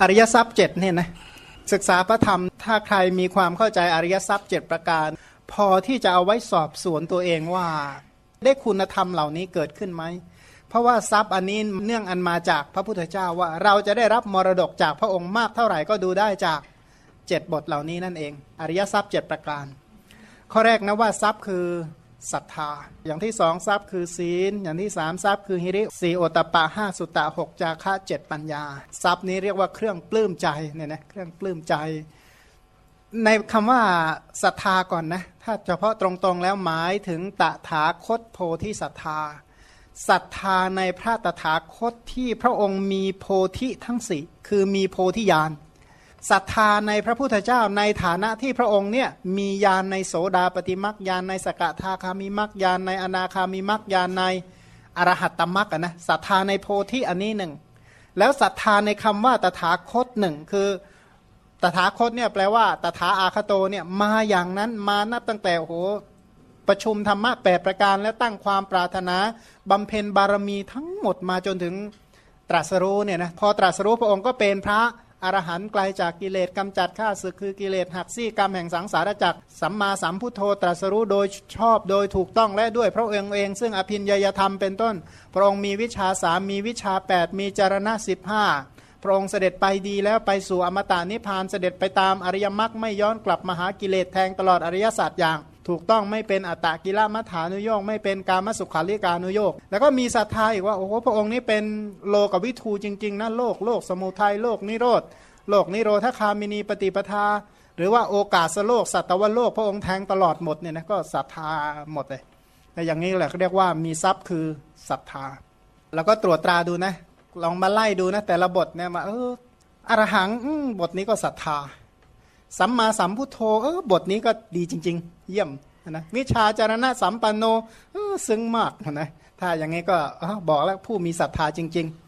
อริยทรัพย์เจ็ดเนี่ยนะศึกษาพระธรรม ถ้าใครมีความเข้าใจอริยทรัพย์เจ็ดประการ พอที่จะเอาไว้สอบสวนตัวเองว่า ได้คุณธรรมเหล่านี้เกิดขึ้นไหม เพราะว่าทรัพย์อันนี้เนื่องอันมาจากพระพุทธเจ้าว่าเราจะได้รับมรดกจากพระองค์มากเท่าไหร่ก็ดูได้จากเจ็ดบทเหล่านี้นั่นเอง อริยทรัพย์เจ็ดประการ ข้อแรกนะว่าทรัพย์คือ ศรัทธา อย่างที่สองทรัพย์คือศีล อย่างที่สามทรัพย์คือฮิริสี่โอตปะห้าสุตตะหกจาคะเจ็ดปัญญา ทรัพย์นี้เรียกว่าเครื่องปลื้มใจเนี่ยนะเครื่องปลื้มใจ ในคำว่าศรัทธาก่อนนะถ้าเฉพาะตรงๆแล้วหมายถึงตถาคตโพธิศรัทธาศรัทธาในพระตถาคตที่พระองค์มีโพธิทั้งสี่คือมีโพธิญาณ ศรัทธาในพระพุทธเจ้าในฐานะที่พระองค์เนี่ยมีญาณในโสดาปฏิมักญาณในสกทาคามิมักญาณในอนาคามิมักญาณในอรหัตตมักอะนะศรัทธาในโพธิอันนี้หนึ่งแล้วศรัทธาในคำว่าตถาคตหนึ่งคือตถาคตเนี่ยแปลว่าตถาอาคโตเนี่ยมาอย่างนั้นมานับตั้งแต่โอ้โหประชุมธรรมะแปดประการและตั้งความปรารถนาบำเพ็ญบารมีทั้งหมดมาจนถึงตรัสรู้เนี่ยนะพอตรัสรู้พระองค์ก็เป็นพระ อรหันต์ไกลจากกิเลสกำจัดข้าศึกคือกิเลสหักซี่กรรมแห่งสังสารจักรสัมมาสัมพุทโธตรัสรู้โดยชอบโดยถูกต้องและด้วยพระองค์เอง ซึ่งอภินยยธรรมเป็นต้น พระองค์มีวิชาสามมีวิชา 8 มีจารณะสิบห้าพระองค์เสด็จไปดีแล้วไปสู่อมตะนิพพานเสด็จไปตามอริยมรรคไม่ย้อนกลับมาหากิเลสแทงตลอดอริยสัจอย่าง ถูกต้องไม่เป็นอัตตกิลมัฐานุโยกไม่เป็นการมสุขาริการนุโยกแล้วก็มีศรัทธาอีกว่าโอ้โหพระองค์นี้เป็นโลกวิทูจริง ๆนะโลกโลกสมุทัยโลกนิโรธโลกนิโรธคามินีปฏิปทา หรือว่าโอกาสโลกสัตวโลกพระองค์แทงตลอดหมดเนี่ยนะก็ศรัทธาหมดเลยแต่อย่างนี้แหละเขาเรียกว่ามีทรัพย์คือศรัทธา แล้วก็ตรวจตราดูนะ ลองมาไล่ดูนะแต่ละบทเนี่ยมาเอออรหังบทนี้ก็ศรัทธา สัมมาสัมพุทโธเออบทนี้ก็ดีจริง ๆ เยี่ยมนะวิชาจารณะสัมปันโนเออซึ้งมากนะถ้าอย่างนี้ก็เออบอกแล้วผู้มีศรัทธาจริง ๆ